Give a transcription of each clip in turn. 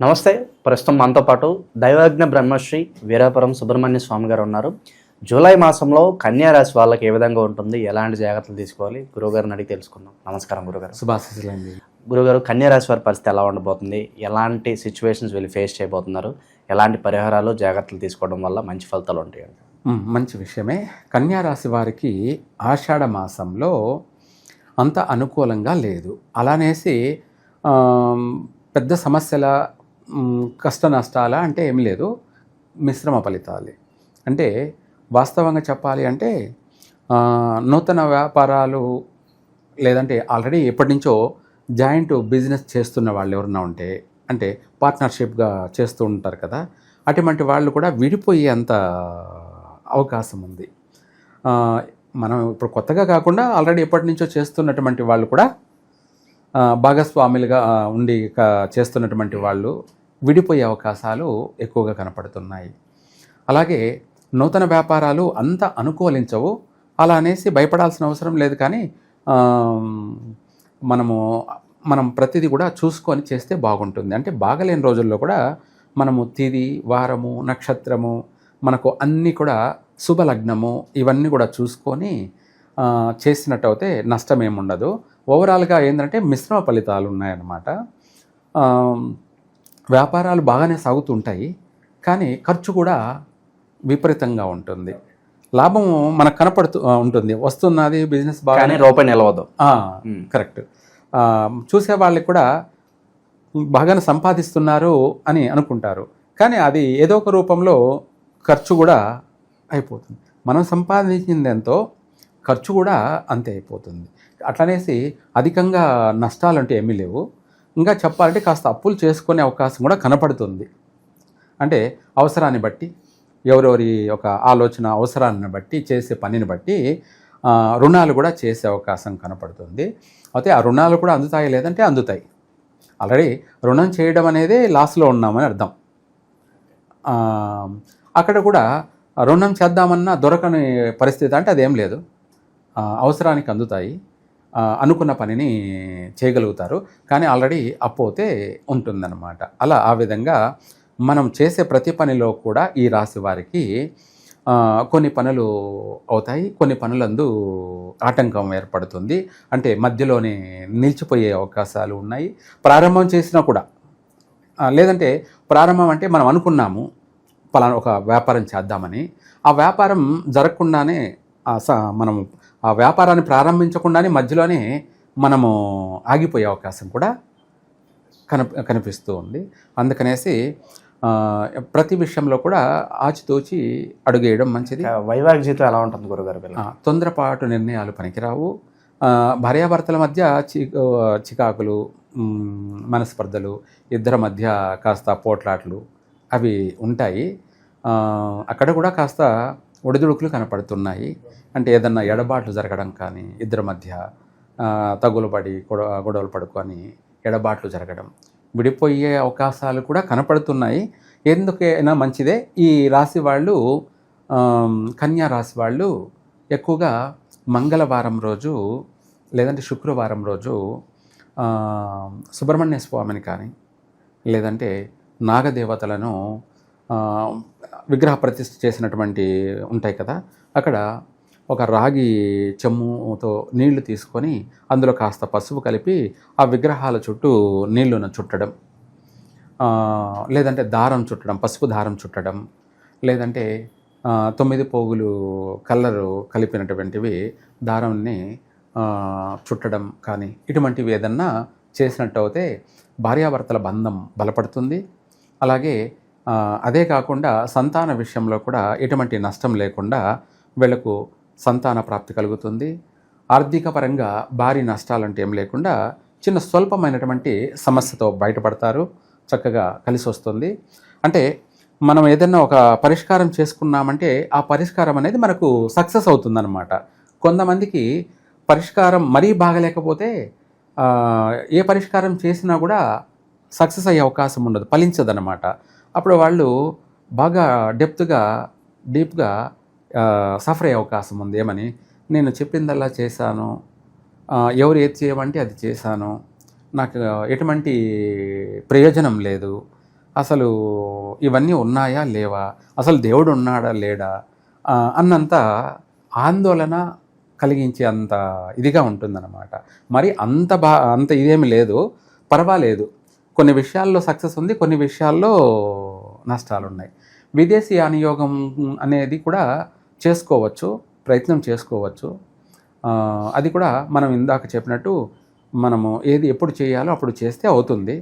నమస్తే. ప్రస్తుతం మనతో పాటు దైవజ్ఞ బ్రహ్మశ్రీ వీరాపురం సుబ్రహ్మణ్య స్వామి గారు ఉన్నారు. జూలై మాసంలో కన్యా రాశి వాళ్ళకి ఏ విధంగా ఉంటుంది? ఎలాంటి జాగ్రత్తలు తీసుకోవాలి? గురువుగారిని అడిగి తెలుసుకుందాం. నమస్కారం గురుగారు శుభాశిస్సులండి. గురుగారు కన్యా రాశి వారి పరిస్థితి ఎలా ఉండబోతుంది? ఎలాంటి సిచ్యువేషన్స్ వీళ్ళు ఫేస్ చేయబోతున్నారు? ఎలాంటి పరిహారాలు జాగ్రత్తలు తీసుకోవడం వల్ల మంచి ఫలితాలు ఉంటాయి మ్, మంచి విషయమే. కన్యా రాశి వారికి ఆషాఢ మాసంలో అంత అనుకూలంగా లేదు. అలానేసి పెద్ద సమస్యల కష్ట నష్టాల అంటే ఏమి లేదు మిశ్రమ ఫలితాలే. అంటే వాస్తవంగా చెప్పాలి అంటే నూతన వ్యాపారాలు లేదంటే ఆల్రెడీ ఎప్పటి నుంచో జాయింట్ బిజినెస్ చేస్తున్న వాళ్ళు ఎవరన్నా ఉంటే అంటే పార్ట్నర్షిప్గా చేస్తూ ఉంటారు కదా అటువంటి వాళ్ళు కూడా విడిపోయేంత అవకాశం ఉంది. మనం ఇప్పుడు కొత్తగా కాకుండా ఆల్రెడీ ఎప్పటి నుంచో చేస్తున్నటువంటి వాళ్ళు కూడా భాగస్వాములుగా ఉండి చేస్తున్నటువంటి వాళ్ళు విడిపోయే అవకాశాలు ఎక్కువగా కనపడుతున్నాయి. అలాగే నూతన వ్యాపారాలు అంత అనుకూలించవు. అలా అనేసి భయపడాల్సిన అవసరం లేదు కానీ మనము మనం ప్రతిదీ కూడా చూసుకొని చేస్తే బాగుంటుంది. అంటే బాగలేని రోజుల్లో కూడా మనము తిది వారము నక్షత్రము మనకు అన్నీ కూడా శుభలగ్నము ఇవన్నీ కూడా చూసుకొని చేసినట్టయితే చేసినట్టు అయితే నష్టం ఏముండదు ఓవరాల్గా ఏంటంటే మిశ్రమ ఫలితాలు ఉన్నాయన్నమాట వ్యాపారాలు బాగానే సాగుతుంటాయి కానీ ఖర్చు కూడా విపరీతంగా ఉంటుంది. లాభం మనకు కనపడుతూ ఉంటుంది. వస్తున్నది బిజినెస్ బాగా కానీ రూపాయి నిలవదు. కరెక్ట్. చూసే వాళ్ళకి కూడా బాగానే సంపాదిస్తున్నారు అని అనుకుంటారు. కానీ అది ఏదో ఒక రూపంలో ఖర్చు కూడా అయిపోతుంది. మనం సంపాదించింది ఎంతో ఖర్చు కూడా అంతే అయిపోతుంది. అట్లనేసి అధికంగా నష్టాలు అంటే ఏమీ లేవు. ఇంకా చెప్పాలంటే కాస్త అప్పులు చేసుకునే అవకాశం కూడా కనపడుతుంది. అంటే అవసరాన్ని బట్టి ఎవరెవరి ఒక ఆలోచన అవసరాన్ని బట్టి చేసే పనిని బట్టి రుణాలు కూడా చేసే అవకాశం కనపడుతుంది. అయితే ఆ రుణాలు కూడా అందుతాయి లేదంటే అందుతాయి. ఆల్రెడీ రుణం చేయడం అనేది లాస్లో ఉన్నామని అర్థం. అక్కడ కూడా రుణం చేద్దామన్నా దొరకని పరిస్థితి అంటే అదేం లేదు. అవసరానికి అందుతాయి. అనుకున్న పనిని చేయగలుగుతారు. కానీ ఆల్రెడీ అప్పు ఉంటుందన్నమాట. అలా ఆ విధంగా మనం చేసే ప్రతి పనిలో కూడా ఈ రాశి వారికి కొన్ని పనులు అవుతాయి కొన్ని పనులందు ఆటంకం ఏర్పడుతుంది. అంటే మధ్యలోనే నిలిచిపోయే అవకాశాలు ఉన్నాయి. ప్రారంభం చేసినా కూడా లేదంటే ప్రారంభం అంటే మనం అనుకున్నాము పలానా ఒక వ్యాపారం చేద్దామని. ఆ వ్యాపారం జరగకుండానే మనం స- ఆ వ్యాపారాన్ని ప్రారంభించకుండానే మధ్యలోనే మనము ఆగిపోయే అవకాశం కూడా కనిప కనిపిస్తూ ఉంది. అందుకనేసి ప్రతి విషయంలో కూడా ఆచితూచి అడుగేయడం మంచిది. వైవాహిక జీవితం ఎలా ఉంటుంది గురుగారు తొందరపాటు నిర్ణయాలు పనికిరావు. భార్యాభర్తల మధ్య చికాకులు మనస్పర్ధలు ఇద్దరి మధ్య కాస్త పోట్లాట్లు అవి ఉంటాయి. అక్కడ కూడా కాస్త ఒడిదుడుకులు కనపడుతున్నాయి. అంటే ఏదన్నా ఎడబాట్లు జరగడం కానీ ఇద్దరి మధ్య ఆ, తగులు పడి గొడవలు పడుకొని ఎడబాట్లు జరగడం. విడిపోయే అవకాశాలు కూడా కనపడుతున్నాయి. ఎందుకైనా మంచిదే. ఈ రాశి వాళ్ళు కన్యా రాశి వాళ్ళు ఎక్కువగా మంగళవారం రోజు లేదంటే శుక్రవారం రోజు సుబ్రహ్మణ్య స్వామిని కానీ లేదంటే నాగదేవతలను విగ్రహ ప్రతిష్ఠ చేసినటువంటి ఉంటాయి కదా అక్కడ ఒక రాగి చెమ్ముతో నీళ్ళు తీసుకొని అందులో కాస్త పసుపు కలిపి ఆ విగ్రహాల చుట్టూ నీళ్ళను చుట్టడం లేదంటే దారం చుట్టడం పసుపు దారం చుట్టడం లేదంటే తొమ్మిది పోగులు కలరు కలిపినటువంటివి దారాన్ని చుట్టడం కానీ ఇటువంటివి ఏదన్నా చేసినట్టు అయితే భార్యాభర్తల బంధం బలపడుతుంది. అలాగే అదే కాకుండా సంతాన విషయంలో కూడా ఎటువంటి నష్టం లేకుండా వీళ్ళకు సంతాన ప్రాప్తి కలుగుతుంది. ఆర్థిక పరంగా భారీ నష్టాలంటే ఏం లేకుండా చిన్న స్వల్పమైనటువంటి సమస్యతో బయటపడతారు. చక్కగా కలిసి వస్తుంది. అంటే మనం ఏదైనా ఒక పరిష్కారం చేసుకున్నామంటే ఆ పరిష్కారం అనేది మనకు సక్సెస్ అవుతుందన్నమాట. కొంతమందికి పరిష్కారం మరీ బాగలేకపోతే ఏ పరిష్కారం చేసినా కూడా సక్సెస్ అయ్యే అవకాశం ఉండదు ఫలించదన్నమాట. అప్పుడు వాళ్ళు బాగా డెప్త్గా డీప్గా సఫర్ అయ్యే అవకాశం ఉంది. ఏమని? నేను చెప్పిందల్లా చేశాను. ఎవరు ఏది చేయమంటే అది చేశాను. నాకు ఎటువంటి ప్రయోజనం లేదు. అసలు ఇవన్నీ ఉన్నాయా? లేవా? అసలు దేవుడు ఉన్నాడా? లేడా? అన్నంత ఆందోళన కలిగించే అంత ఇదిగా ఉంటుందన్నమాట. మరి అంత బా అంత ఇదేమి లేదు. పర్వాలేదు. కొన్ని విషయాల్లో సక్సెస్ ఉంది కొన్ని విషయాల్లో నష్టాలు ఉన్నాయి విదేశీ అనియోగం అనేది కూడా చేసుకోవచ్చు ప్రయత్నం చేసుకోవచ్చు. అది కూడా మనం ఇందాక చెప్పినట్టు మనము ఏది ఎప్పుడు చేయాలో అప్పుడు చేస్తే అవుతుంది.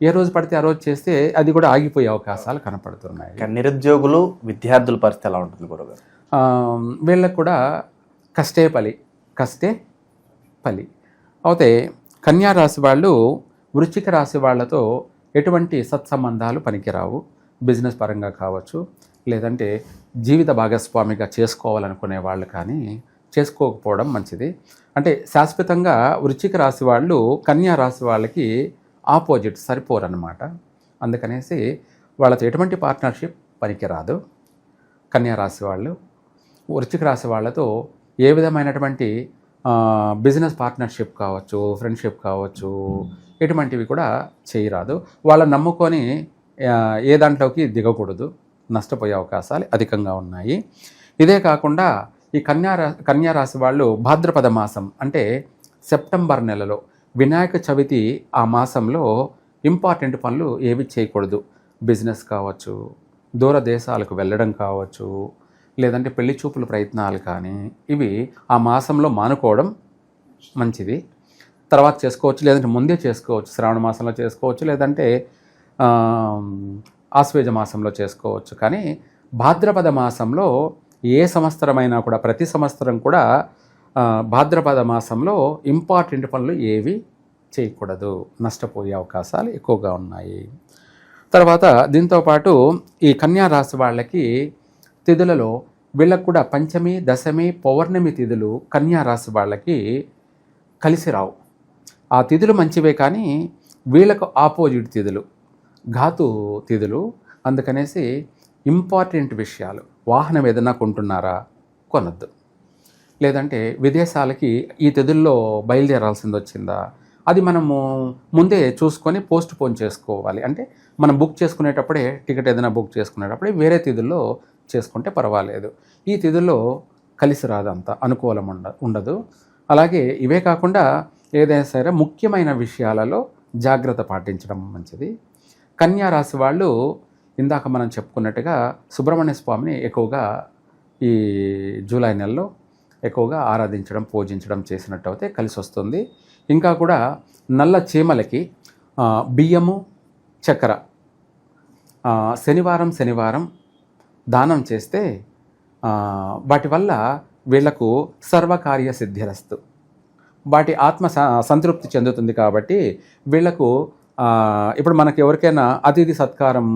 ఏ రోజు పడితే ఆ రోజు చేస్తే అది కూడా ఆగిపోయే అవకాశాలు కనపడుతున్నాయి. నిరుద్యోగులు విద్యార్థుల పరిస్థితి ఎలా ఉంటుంది గురుగారు? వీళ్ళకు కూడా కష్టే పలి కష్టే పలి. అయితే కన్యా రాశి వాళ్ళు వృశ్చిక రాశి వాళ్ళతో ఎటువంటి సత్సంబంధాలు పనికిరావు. బిజినెస్ పరంగా కావచ్చు లేదంటే జీవిత భాగస్వామిగా చేసుకోవాలనుకునే వాళ్ళు కానీ చేసుకోకపోవడం మంచిది. అంటే శాశ్వతంగా వృచ్చిక రాశి వాళ్ళు కన్యా రాశి వాళ్ళకి ఆపోజిట్ సరిపోరన్నమాట. అందుకనేసి వాళ్ళతో ఎటువంటి పార్ట్నర్షిప్ పనికిరాదు. కన్యా రాశి వాళ్ళు వృచ్చిక రాశి వాళ్ళతో ఏ విధమైనటువంటి బిజినెస్ పార్ట్నర్షిప్ కావచ్చు ఫ్రెండ్షిప్ కావచ్చు ఎటువంటివి కూడా చేయరాదు. వాళ్ళని నమ్ముకొని ఏ దాంట్లోకి దిగకూడదు. నష్టపోయే అవకాశాలు అధికంగా ఉన్నాయి. ఇదే కాకుండా ఈ కన్యా కన్యారాశి వాళ్ళు భాద్రపద మాసం అంటే సెప్టెంబర్ నెలలో వినాయక చవితి ఆ మాసంలో ఇంపార్టెంట్ పనులు ఏవి చేయకూడదు. బిజినెస్ కావచ్చు దూర దేశాలకు వెళ్ళడం కావచ్చు లేదంటే పెళ్ళి చూపుల ప్రయత్నాలు కానీ ఇవి ఆ మాసంలో మానుకోవడం మంచిది. తర్వాత చేసుకోవచ్చు లేదంటే ముందే చేసుకోవచ్చు శ్రావణ మాసంలో చేసుకోవచ్చు లేదంటే ఆశ్వేజ మాసంలో చేసుకోవచ్చు. కానీ భాద్రపద మాసంలో ఏ సంవత్సరమైనా కూడా ప్రతి సంవత్సరం కూడా భాద్రపద మాసంలో ఇంపార్టెంట్ పనులు ఏవి చేయకూడదు. నష్టపోయే అవకాశాలు ఎక్కువగా ఉన్నాయి. తర్వాత దీంతోపాటు ఈ కన్యా రాశి వాళ్ళకి తిథులలో వీళ్ళకు కూడా పంచమి దశమి పౌర్ణమి తిథులు కన్యా రాశి వాళ్ళకి కలిసి రావు. ఆ తిథులు మంచివే కానీ వీళ్ళకు ఆపోజిట్ తిథులు. ఘాతు తిథులు అందుకనేసి ఇంపార్టెంట్ విషయాలు. వాహనం ఏదైనా కొంటున్నారా? కొనద్దు. లేదంటే విదేశాలకి ఈ తిథుల్లో బయలుదేరాల్సింది వచ్చిందా అది మనము ముందే చూసుకొని పోస్ట్ పోన్ చేసుకోవాలి. అంటే మనం బుక్ చేసుకునేటప్పుడే టికెట్ ఏదైనా బుక్ చేసుకునేటప్పుడే వేరే తిథుల్లో చేసుకుంటే పర్వాలేదు. ఈ తిథుల్లో కలిసి రాదంత అనుకూలం ఉండ ఉండదు. అలాగే ఇవే కాకుండా ఏదైనా సరే ముఖ్యమైన విషయాలలో జాగ్రత్త పాటించడం మంచిది. కన్యా రాశి వాళ్ళు ఇందాక మనం చెప్పుకున్నట్టుగా సుబ్రహ్మణ్య స్వామిని ఎక్కువగా ఈ జూలై నెలలో ఎక్కువగా ఆరాధించడం పూజించడం చేసినట్టు అయితే కలిసి వస్తుంది. ఇంకా కూడా నల్ల చీమలకి బియ్యము చక్కెర శనివారం శనివారం దానం చేస్తే వాటి వల్ల వీళ్ళకు సర్వకార్య సిద్ధిరస్తు. వాటి ఆత్మ స- సంతృప్తి చెందుతుంది కాబట్టి వీళ్ళకు ఇప్పుడు మనకి ఎవరికైనా అతిథి సత్కారం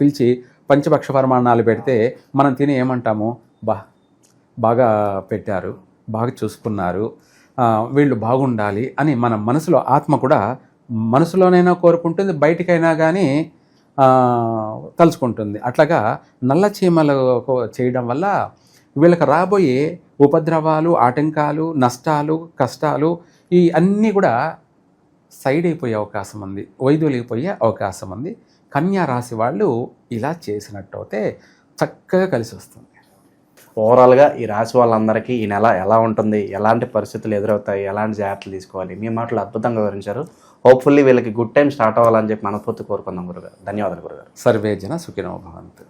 పిలిచి పంచభక్ష పరిమాణాలు పెడితే మనం తిని ఏమంటాము? బా బాగా పెట్టారు బాగా చూసుకున్నారు వీళ్ళు బాగుండాలి అని మన మనసులో ఆత్మ కూడా మనసులోనైనా కోరుకుంటుంది బయటికైనా కానీ తలుచుకుంటుంది. అట్లాగా నల్ల చీమలు చేయడం వల్ల వీళ్ళకి రాబోయే ఉపద్రవాలు ఆటంకాలు నష్టాలు కష్టాలు ఈ అన్నీ కూడా సైడ్ అయిపోయే అవకాశం ఉంది వైదొలిగిపోయే అవకాశం ఉంది. కన్యా రాశి వాళ్ళు ఇలా చేసినట్టు అయితే చక్కగా కలిసి వస్తుంది. ఓవరాల్గా ఈ రాశి వాళ్ళందరికీ ఈ నెల ఎలా ఉంటుంది ఎలాంటి పరిస్థితులు ఎదురవుతాయి ఎలాంటి జాగ్రత్తలు తీసుకోవాలి మీ మాటలు అద్భుతంగా వివరించారు. హోప్ఫుల్లీ వీళ్ళకి గుడ్ టైం స్టార్ట్ అవ్వాలని చెప్పి మనస్ఫూర్తి కోరుకుందాం గురుగారు. ధన్యవాదాలు గురుగారు. సర్వే జన సుఖినో భవంతు.